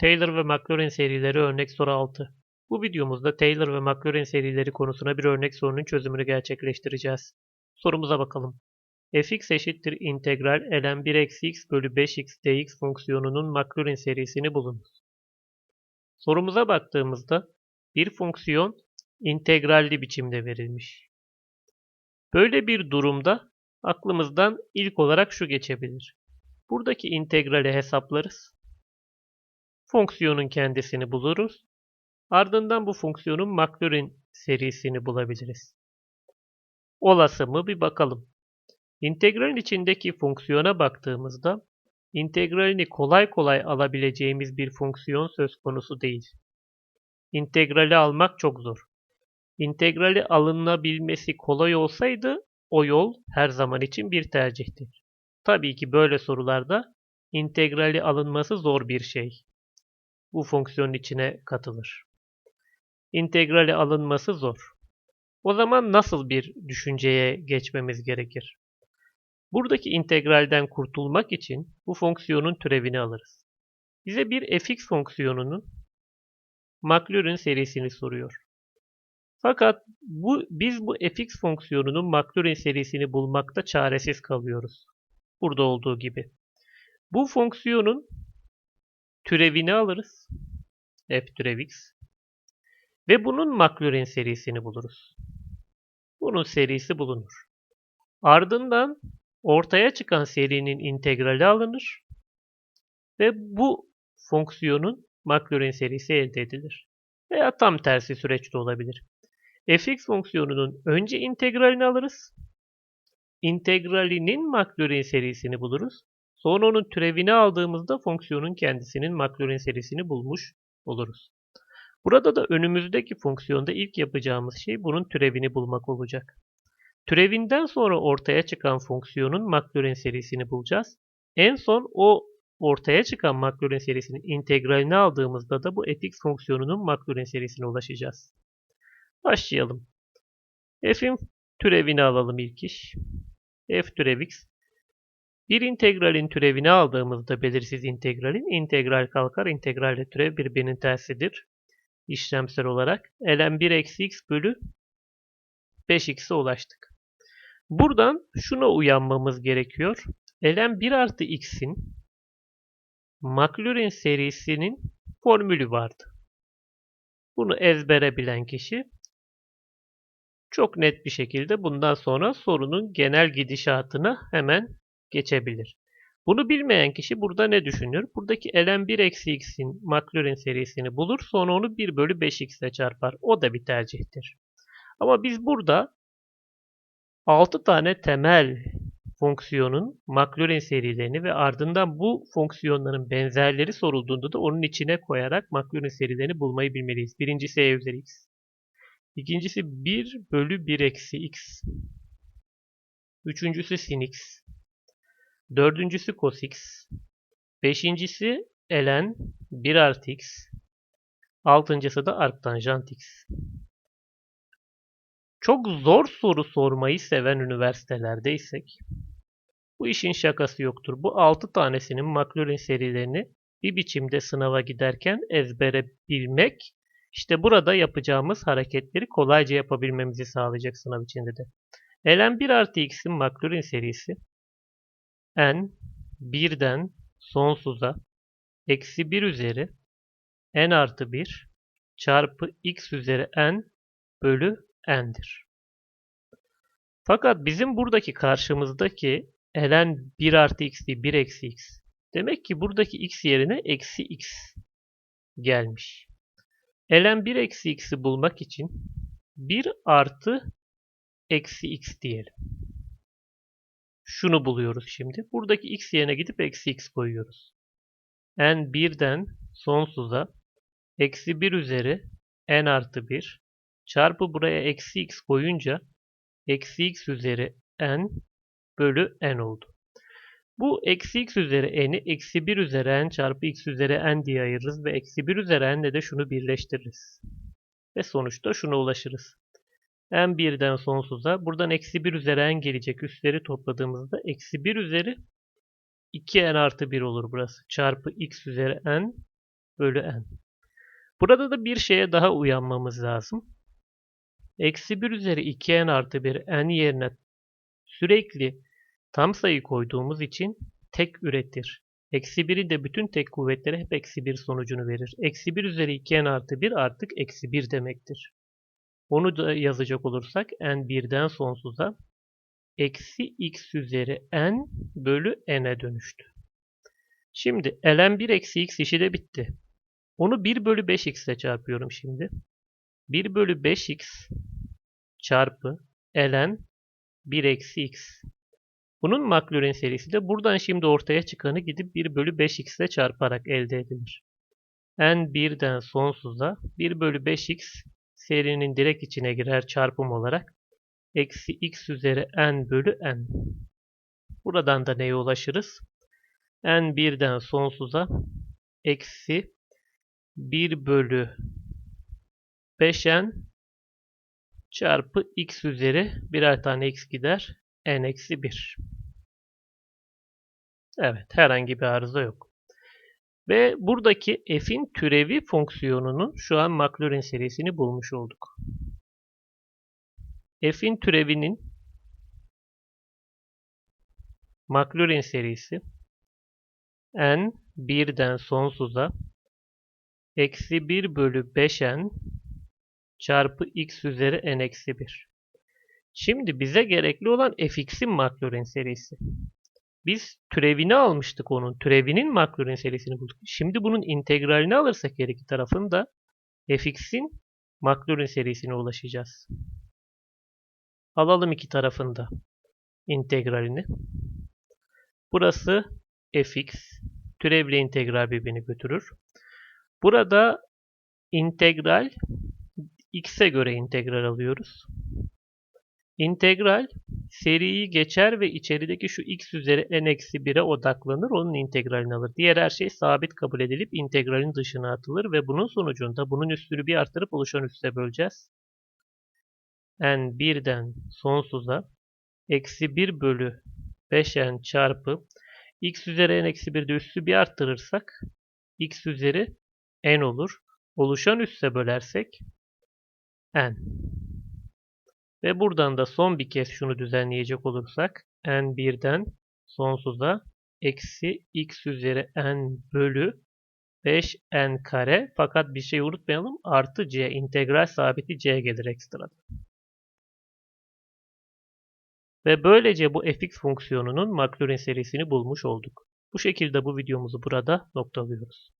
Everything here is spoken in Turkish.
Taylor ve Maclaurin serileri örnek soru 6. Bu videomuzda Taylor ve Maclaurin serileri konusuna bir örnek sorunun çözümünü gerçekleştireceğiz. Sorumuza bakalım. fx eşittir integral ln 1 eksi x bölü 5x dx fonksiyonunun Maclaurin serisini bulunuz. Sorumuza baktığımızda bir fonksiyon integralli biçimde verilmiş. Böyle bir durumda aklımızdan ilk olarak şu geçebilir. Buradaki integrali hesaplarız. Fonksiyonun kendisini buluruz. Ardından bu fonksiyonun Maclaurin serisini bulabiliriz. Olası mı bir bakalım. İntegralin içindeki fonksiyona baktığımızda integralini kolay kolay alabileceğimiz bir fonksiyon söz konusu değil. İntegrali almak çok zor. İntegrali alınabilmesi kolay olsaydı o yol her zaman için bir tercihtir. Tabii ki böyle sorularda integrali alınması zor bir şey. Bu fonksiyonun içine katılır. İntegrali alınması zor. O zaman nasıl bir düşünceye geçmemiz gerekir? Buradaki integralden kurtulmak için bu fonksiyonun türevini alırız. Bize bir fx fonksiyonunun Maclaurin serisini soruyor. Fakat bu, biz bu fx fonksiyonunun Maclaurin serisini bulmakta çaresiz kalıyoruz. Burada olduğu gibi. Bu fonksiyonun türevini alırız. f türev x. Ve bunun Maclaurin serisini buluruz. Bunun serisi bulunur. Ardından ortaya çıkan serinin integrali alınır. Ve bu fonksiyonun Maclaurin serisi elde edilir. Veya tam tersi süreçte olabilir. fx fonksiyonunun önce integralini alırız. İntegralinin Maclaurin serisini buluruz. Sonra onun türevini aldığımızda fonksiyonun kendisinin Maclaurin serisini bulmuş oluruz. Burada da önümüzdeki fonksiyonda ilk yapacağımız şey bunun türevini bulmak olacak. Türevinden sonra ortaya çıkan fonksiyonun Maclaurin serisini bulacağız. En son o ortaya çıkan Maclaurin serisinin integralini aldığımızda da bu fx fonksiyonunun Maclaurin serisine ulaşacağız. Başlayalım. f'in türevini alalım ilk iş. f türev x. Bir integralin türevini aldığımızda belirsiz integralin integral kalkar. integralle türev birbirinin tersidir. İşlemsel olarak ln 1 eksi x bölü 5x'e ulaştık. Buradan şuna uyanmamız gerekiyor. ln 1 artı x'in Maclaurin serisinin formülü vardı. Bunu ezbere bilen kişi çok net bir şekilde bundan sonra sorunun genel gidişatına hemen geçebilir. Bunu bilmeyen kişi burada ne düşünür? Buradaki ln 1 eksi x'in Maclaurin serisini bulur. Sonra onu 1 bölü 5x ile çarpar. O da bir tercihtir. Ama biz burada 6 tane temel fonksiyonun Maclaurin serilerini ve ardından bu fonksiyonların benzerleri sorulduğunda da onun içine koyarak Maclaurin serilerini bulmayı bilmeliyiz. Birincisi e üzeri x. İkincisi 1 bölü 1 eksi x. Üçüncüsü sin x. Dördüncüsü cos x. Beşincisi ln 1 artı x. Altıncısı da arktanjant x. Çok zor soru sormayı seven üniversitelerdeysek bu işin şakası yoktur. Bu 6 tanesinin Maclaurin serilerini bir biçimde sınava giderken ezbere bilmek işte burada yapacağımız hareketleri kolayca yapabilmemizi sağlayacak sınav içinde de. ln 1 artı x'in Maclaurin serisi n 1'den sonsuza eksi 1 üzeri n artı 1 çarpı x üzeri n bölü n'dir. Fakat bizim buradaki karşımızdaki ln 1 artı x değil 1 eksi x. Demek ki buradaki x yerine eksi x gelmiş. ln 1 eksi x'i bulmak için 1 artı eksi x diyelim. Şunu buluyoruz şimdi. Buradaki x yerine gidip eksi x koyuyoruz. n 1'den sonsuza eksi 1 üzeri n artı 1 çarpı buraya eksi x koyunca eksi x üzeri n bölü n oldu. Bu eksi x üzeri n'i eksi 1 üzeri n çarpı x üzeri n diye ayırırız ve eksi 1 üzeri n'le de şunu birleştiririz. Ve sonuçta şuna ulaşırız. N birden sonsuza buradan eksi 1 üzeri n gelecek üstleri topladığımızda eksi 1 üzeri 2n artı 1 olur burası. Çarpı x üzeri n bölü n. Burada da bir şeye daha uyanmamız lazım. Eksi 1 üzeri 2n artı 1 n yerine sürekli tam sayı koyduğumuz için tek üretir. Eksi 1'in de bütün tek kuvvetleri hep eksi 1 sonucunu verir. Eksi 1 üzeri 2n artı 1 artık eksi 1 demektir. Onu da yazacak olursak n birden sonsuza eksi x üzeri n bölü n'e dönüştü. Şimdi ln 1 eksi x işi de bitti. Onu 1 bölü 5x ile çarpıyorum şimdi. 1 bölü 5x çarpı ln 1 eksi x. Bunun Maclaurin serisi de buradan şimdi ortaya çıkanı gidip 1 bölü 5x ile çarparak elde edilir. n birden sonsuza 1 bölü 5x serinin direkt içine girer çarpım olarak. Eksi x üzeri n bölü n. Buradan da neye ulaşırız? n birden sonsuza eksi 1 bölü 5n çarpı x üzeri birer tane x gider. n eksi 1. Evet herhangi bir arıza yok. Ve buradaki f'in türevi fonksiyonunun şu an Maclaurin serisini bulmuş olduk. f'in türevinin Maclaurin serisi n birden sonsuza eksi 1 bölü 5n çarpı x üzeri n eksi 1. Şimdi bize gerekli olan fx'in Maclaurin serisi. Biz türevini almıştık onun. Türevinin Maclaurin serisini bulduk. Şimdi bunun integralini alırsak her iki tarafın da fx'in Maclaurin serisine ulaşacağız. Alalım iki tarafında integralini. Burası fx. Türevle integral birbirini götürür. Burada integral x'e göre integral alıyoruz. İntegral seriyi geçer ve içerideki şu x üzeri n eksi 1'e odaklanır. Onun integralini alır. Diğer her şey sabit kabul edilip integralin dışına atılır ve bunun sonucunda bunun üstünü bir artırıp oluşan üste böleceğiz. n birden sonsuza eksi 1 bölü 5n çarpı x üzeri n eksi 1'de üssü bir arttırırsak x üzeri n olur. Oluşan üsse bölersek n. Ve buradan da son bir kez şunu düzenleyecek olursak n birden sonsuza eksi x üzeri n bölü 5n kare fakat bir şey unutmayalım artı c integral sabiti c gelir ekstradan. Ve böylece bu fx fonksiyonunun Maclaurin serisini bulmuş olduk. Bu şekilde bu videomuzu burada noktalıyoruz.